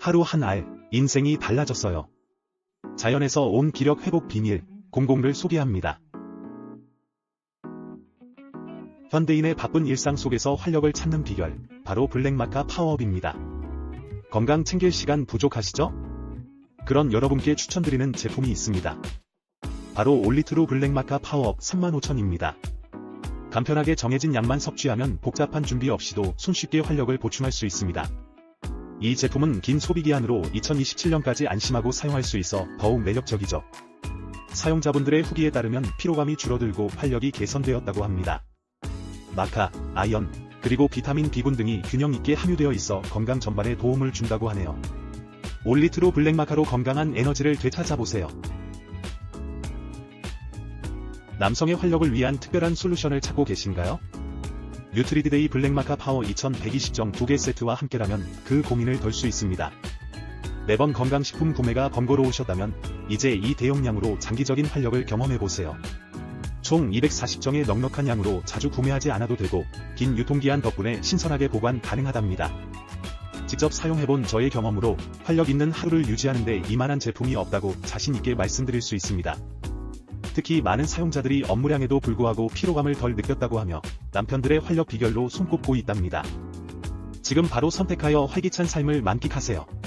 하루 한 알, 인생이 달라졌어요. 자연에서 온 기력 회복 비밀, 공공을 소개합니다. 현대인의 바쁜 일상 속에서 활력을 찾는 비결, 바로 블랙마카 파워업입니다. 건강 챙길 시간 부족하시죠? 그런 여러분께 추천드리는 제품이 있습니다. 바로 올리트루 블랙마카 파워업 35,000입니다. 간편하게 정해진 양만 섭취하면 복잡한 준비 없이도 손쉽게 활력을 보충할 수 있습니다. 이 제품은 긴 소비기한으로 2027년까지 안심하고 사용할 수 있어 더욱 매력적이죠. 사용자분들의 후기에 따르면 피로감이 줄어들고 활력이 개선되었다고 합니다. 마카, 아연, 그리고 비타민 B군 등이 균형 있게 함유되어 있어 건강 전반에 도움을 준다고 하네요. 올리트로 블랙마카로 건강한 에너지를 되찾아보세요. 남성의 활력을 위한 특별한 솔루션을 찾고 계신가요? 뉴트리드데이 블랙마카 파워 2120정 2개 세트와 함께라면 그 고민을 덜 수 있습니다. 매번 건강식품 구매가 번거로우셨다면 이제 이 대용량으로 장기적인 활력을 경험해보세요. 총 240정의 넉넉한 양으로 자주 구매하지 않아도 되고 긴 유통기한 덕분에 신선하게 보관 가능하답니다. 직접 사용해본 저의 경험으로 활력 있는 하루를 유지하는데 이만한 제품이 없다고 자신있게 말씀드릴 수 있습니다. 특히 많은 사용자들이 업무량에도 불구하고 피로감을 덜 느꼈다고 하며 남편들의 활력 비결로 손꼽고 있답니다. 지금 바로 선택하여 활기찬 삶을 만끽하세요.